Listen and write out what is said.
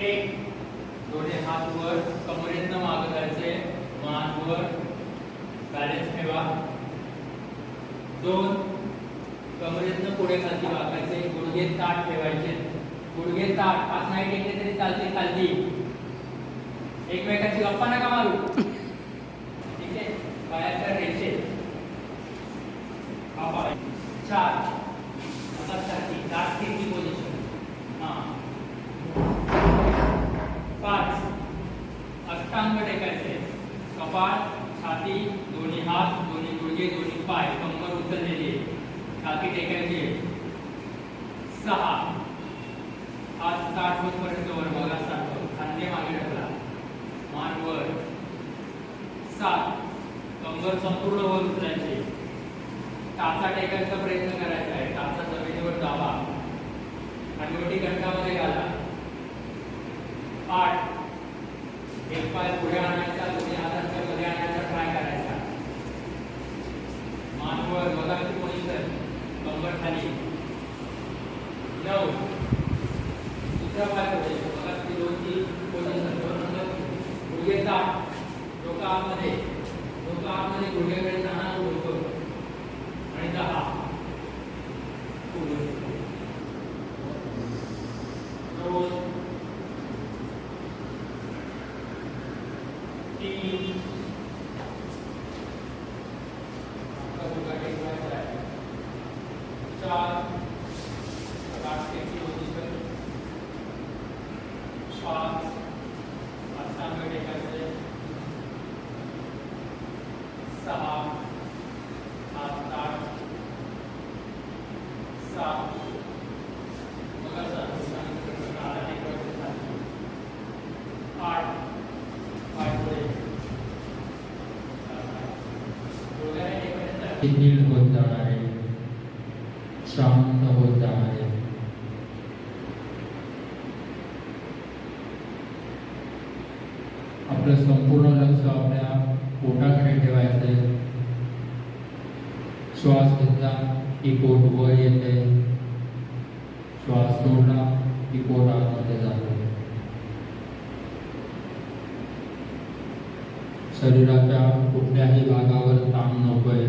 एक दोन्ही हात वर कमरेतनं मागं जायचे. मान वर बॅलन्स ठेवा. दोन कमरेतनं पुढे खालती वाकायचे. गुडघे ताट ठेवायचे. गुडघे ताट आज नाही टेकले तरी चालते खालती. एकमेकाची गप्पा नका मारू. ठीक आहे? पायाच्या रेषे. हा पाय. चार. आता साठी ताट टेकी पोझिशन अष्टांग कपाळ छाती दोन्ही हात दोन्ही गुडघे दोन्ही पाय कंबर उचललेली आहे. छाती टेकायची सहा. हात ताट होतपर्यंत वर बघा सारखं. खांदे मागे ढकला. मान वर. सात. कंबर संपूर्ण वर उचलायची टाचा टेकायचा प्रयत्न करायचा आहे. टाचा जमिनीवर दाबा. हनुवटी घटकामध्ये घाला. आठ. एक पाय पुढे आणायचा तुम्ही हातांच्या मध्ये आणायचा ट्राय करायचा. मानवर बघा की कोणी पोझिशन कंबर खाली. नऊ दुसरा पाय पुढे. बघा की दोनची पोझिशन दोन नंबर. गुडघे ताट डोका आतमध्ये. डोका आतमध्ये गुडघ्याकडे जाणार डोकं. आणि दहा पुढे. दोन तीन आपला डोका टेकवायचा आहे. चार पाच टेकी पोझिशन पाच अष्टांग टेकायचे सहा हात ताट सात बघा सर काळा टेकवायचे खाली. आठ पाय पुढे डोक्याला टेकवायचं आहे. शिथिल होत जाणारे शांत होत जाणारे. आपलं संपूर्ण लक्ष आपल्या पोटाकडे ठेवायचंय. श्वास घेतला की पोट वर येते श्वास सोडला की पोट आतमध्ये जातो शरीराच्या कुठल्याही भागावर ताण नकोय.